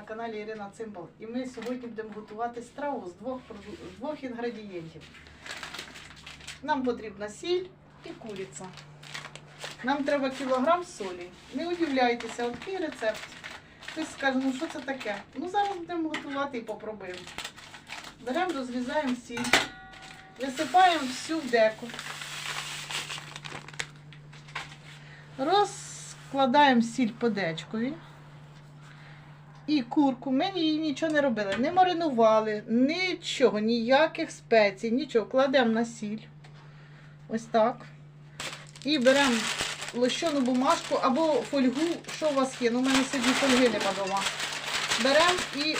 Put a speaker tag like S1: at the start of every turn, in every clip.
S1: каналі Ірина Цимбал. І ми сьогодні будемо готувати страву з двох, з двох інгредієнтів. Нам потрібна сіль і куриця. Нам треба кілограм солі. Не удивляйтеся, от такий рецепт. Хтось скаже, ну що це таке? Ну зараз будемо готувати і попробуємо. Беремо, розрізаємо сіль, висипаємо всю деку. Розкладаємо сіль по дечкові. І курку. Ми її нічого не робили. Не маринували, нічого, ніяких спецій, нічого. Кладемо на сіль. Ось так. І беремо лощену бумажку або фольгу, що у вас є. Ну, у мене сьогодні фольги нема дома. Беремо і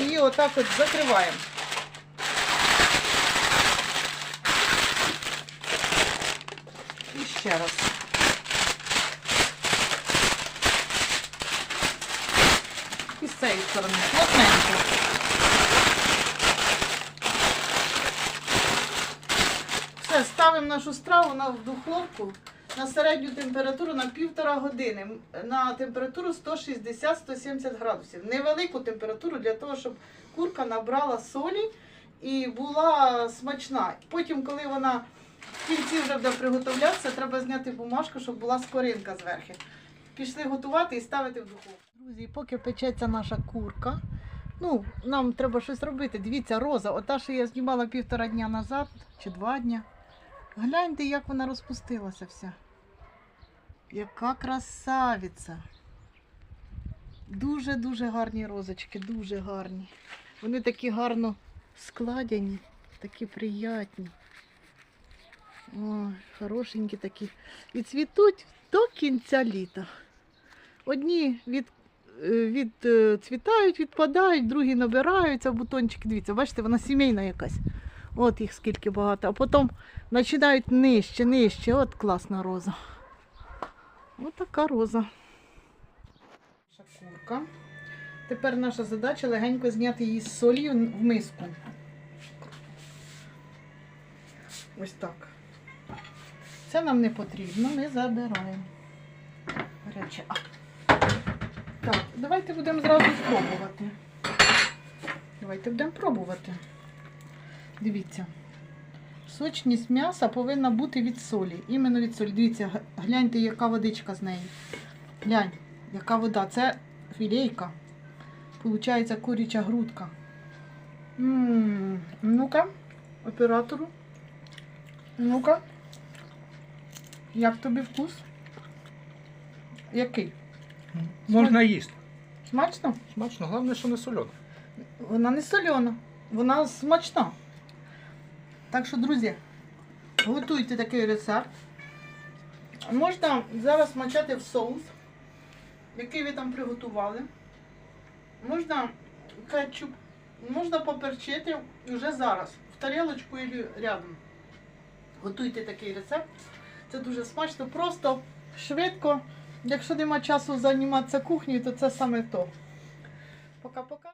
S1: її отак от закриваємо. І ще раз. І з цієї сторони. Плотненько. Все, ставимо нашу страву на духовку на середню температуру на півтора години. На температуру 160-170 градусів. Невелику температуру для того, щоб курка набрала солі і була смачна. Потім, коли вона в кінці вже буде приготовлятися, треба зняти бумажку, щоб була скоринка зверху. Пішли готувати і ставити в духовку. Друзі, поки печеться наша курка. Ну, нам треба щось робити. Дивіться, роза, ота, що я знімала півтора дня назад чи два дня. Гляньте, як вона розпустилася вся. Яка красавиця. Дуже-дуже гарні розочки, дуже гарні. Вони такі гарно складені, такі приятні. Ой, хорошенькі такі. І цвітуть до кінця літа. Одні від, е, відцвітають, відпадають, другі набираються, бутончики. Дивіться, бачите, вона сімейна якась. От їх скільки багато. А потім починають нижче, нижче. От класна роза. Ось така роза. Наша курка. Тепер наша задача легенько зняти її з солью в миску. Ось так. Це нам не потрібно, ми забираємо. Гаряче. Так, давайте будемо зразу спробувати. Давайте будемо пробувати. Дивіться. Сочність м'яса повинна бути від солі. Іменно від солі. Дивіться, гляньте, яка водичка з неї. Глянь, яка вода. Це філейка. Получається куряча грудка. Ну-ка, оператору. Ну-ка. Як тобі вкус? Який?
S2: Можна їсти.
S1: Смачно?
S2: Смачно, головне, що не сольоно.
S1: Вона не солена, вона смачна. Так що, друзі, готуйте такий рецепт. Можна зараз мачати в соус, який ви там приготували. Можна кетчуп, можна поперчити вже зараз, в тарілочку і рядом. Готуйте такий рецепт. Це дуже смачно, просто швидко. Якщо нема часу займатися кухнею, то це саме то. Пока-пока.